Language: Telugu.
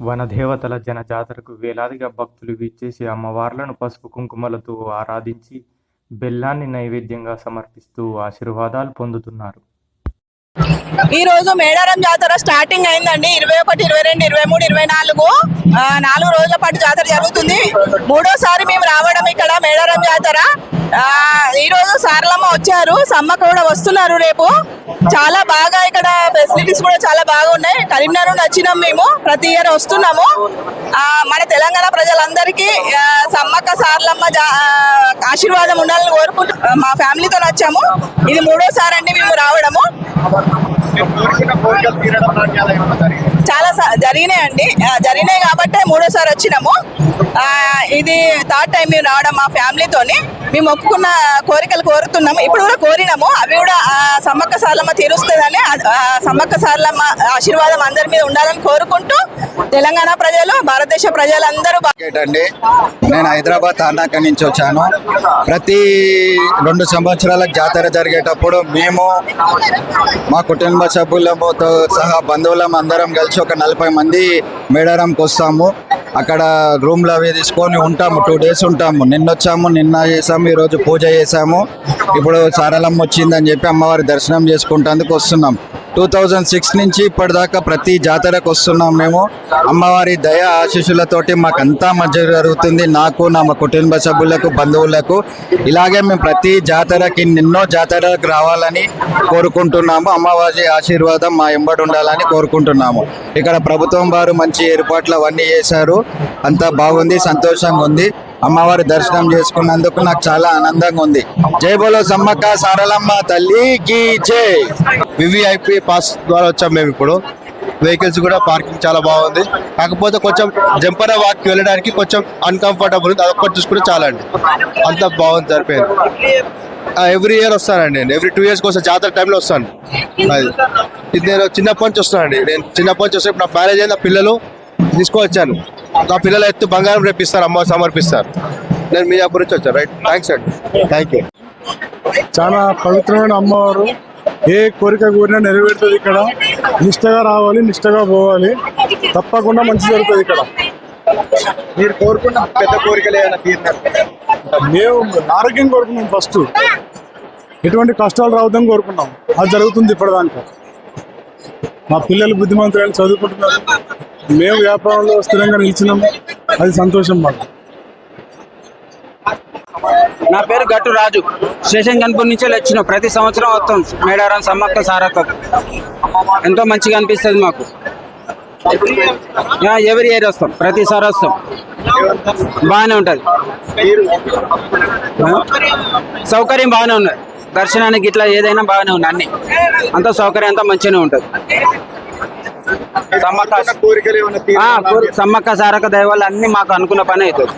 వనదేవతల జనజాతరకు వేలాదిగా భక్తులు విచ్చేసి అమ్మవార్లను పసుపు కుంకుమలతో ఆరాధించి బెల్లాన్ని నైవేద్యంగా సమర్పిస్తూ ఆశీర్వాదాలు పొందుతున్నారు. ఈ రోజు మేడారం జాతర స్టార్టింగ్ అయిందండి. ఇరవై ఒకటి ఇరవై రెండు ఇరవై మూడు ఇరవై నాలుగు నాలుగు రోజుల పాటు జాతర జరుగుతుంది. మూడోసారి మేము రావడం ఇక్కడ మేడారం జాతర. ఆ, ఈ రోజు సారలమ్మ వచ్చారు. సమ్మ కూడా వస్తున్నారు రేపు. చాలా బాగా ఇక్కడ కూడా చాలా బాగున్నాయి. కరీంనగర్ నుండి వచ్చినాం మేము. ప్రతి ఇయర్ వస్తున్నాము. మన తెలంగాణ ప్రజలందరికీ సమ్మక్క సార్లమ్మ జా- ఆశీర్వాదం ఉండాలని కోరుకుంటూ మా ఫ్యామిలీతో వచ్చాము. ఇది మూడోసారి అండి మేము రావడము. చాలా జరిగినాయి అండి. జరిగినాయి కాబట్టి మూడోసారి వచ్చినాము. ఇది థర్డ్ టైం మేము రావడం మా ఫ్యామిలీతోని. మేము ఒప్పుకున్న కోరికలు కోరుతున్నాము. ఇప్పుడు కూడా కోరినాము. అవి కూడా ఆ, సమ్మక్క సార్లమ్మ తీరుస్తుందని సమ్మక్క సార్లమ్మ ఆశీర్వాదం అందరి మీద ఉండాలని కోరుకుంటూ తెలంగాణ ప్రజలు భారతదేశ ప్రజలందరూ అండి నేను హైదరాబాద్ తార్నాక నుంచి వచ్చాను. ప్రతి రెండు సంవత్సరాలకు జాతర జరిగేటప్పుడు మేము మా కుటుంబ సభ్యులతో సహా బంధువులం అందరం కలిసి ఒక నలభై మంది మేడారంకి వస్తాము. అక్కడ రూమ్లు అవి తీసుకొని ఉంటాము. టూ డేస్ ఉంటాము. నిన్న వచ్చాము నిన్న చేసాము ఈరోజు పూజ చేసాము. ఇప్పుడు సారలమ్మ వచ్చిందని చెప్పి అమ్మవారి దర్శనం చేసుకుంటేందుకు వస్తున్నాం. టూ థౌజండ్ సిక్స్ నుంచి ఇప్పటిదాకా ప్రతి జాతరకు వస్తున్నాం మేము. అమ్మవారి దయ ఆశీస్సులతోటి మాకంతా మంచి జరుగుతుంది. నాకు నా మా కుటుంబ సభ్యులకు బంధువులకు. ఇలాగే మేము ప్రతి జాతరకి ఎన్నో జాతరకు రావాలని కోరుకుంటున్నాము. అమ్మవారి ఆశీర్వాదం మా ఎంబడి ఉండాలని కోరుకుంటున్నాము. ఇక్కడ ప్రభుత్వం వారు మంచి ఏర్పాట్లు అవన్నీ చేశారు. అంతా బాగుంది సంతోషంగా ఉంది. అమ్మవారి దర్శనం చేసుకున్నందుకు నాకు చాలా ఆనందంగా ఉంది. జై బోలో సమ్మక్క సారలమ్మ తల్లికి జై. వివిఐపి పాస్ ద్వారా వచ్చాం మేము ఇప్పుడు. వెహికల్స్ కూడా పార్కింగ్ చాలా బాగుంది. కాకపోతే కొంచెం జంపర వాక్ వెళ్ళడానికి కొంచెం అన్కంఫర్టబుల్ ఉంది. అదొక్కటి చూసుకుంటే చాలా అండి అంత బాగుంది సరిపోయింది ఎవ్రీ ఇయర్ వస్తానండి నేను. ఎవ్రీ టూ ఇయర్స్కి వస్తాను జాతర టైంలో వస్తాను. అది. ఇది నేను చిన్నప్పటి నుంచి వస్తానండి నేను చిన్నప్పటి నుంచి వస్తే నా మ్యారేజ్ అయిన పిల్లలు తీసుకొచ్చాను. నా పిల్లల ఎత్తు బంగారం రేపిస్తారు అమ్మ సమర్పిస్తారు. నేను మీ గురించి వచ్చాను రైట్. థ్యాంక్స్ అండి థ్యాంక్ యూ చాలా పవిత్రమైన అమ్మవారు. ఏ కోరిక కోరినా నెరవేరుతుంది ఇక్కడ. నిష్టగా రావాలి నిష్టగా పోవాలి. తప్పకుండా మంచి జరుగుతుంది ఇక్కడ. మీరు కోరుకున్న పెద్ద కోరికలు ఏమైనా తీరినారు మేము ఆరోగ్యం కోరుకున్నాం ఫస్ట్ ఎటువంటి కష్టాలు రావద్దని కోరుకున్నాం. అది జరుగుతుంది ఇప్పటిదాకా. మా పిల్లలు బుద్ధిమంతులను చదువుకుంటున్నారు. మేము వ్యాపారంలో స్థిరంగా నిలిచినాం. అది సంతోషం మాకు. నా పేరు గట్టు రాజు. స్టేషన్ గన్పూర్ నుంచే వచ్చిన ప్రతి సంవత్సరం వస్తాం. మేడారం సమ్మక్క సారక్క. ఎంతో మంచిగా అనిపిస్తుంది మాకు. ఎవరి ఇయర్ వస్తాం. ప్రతిసారి వస్తాం. బాగానే ఉంటుంది. సౌకర్యం బాగానే ఉన్నది. దర్శనానికి ఇట్లా ఏదైనా బాగానే ఉంది. అన్ని. అంత సౌకర్యం అంతా మంచిగానే ఉంటుంది. సమ్మక్క సమ్మక్క సారక్క దయ వల్ల అన్ని మాకు అనుకున్న పని అవుతుంది.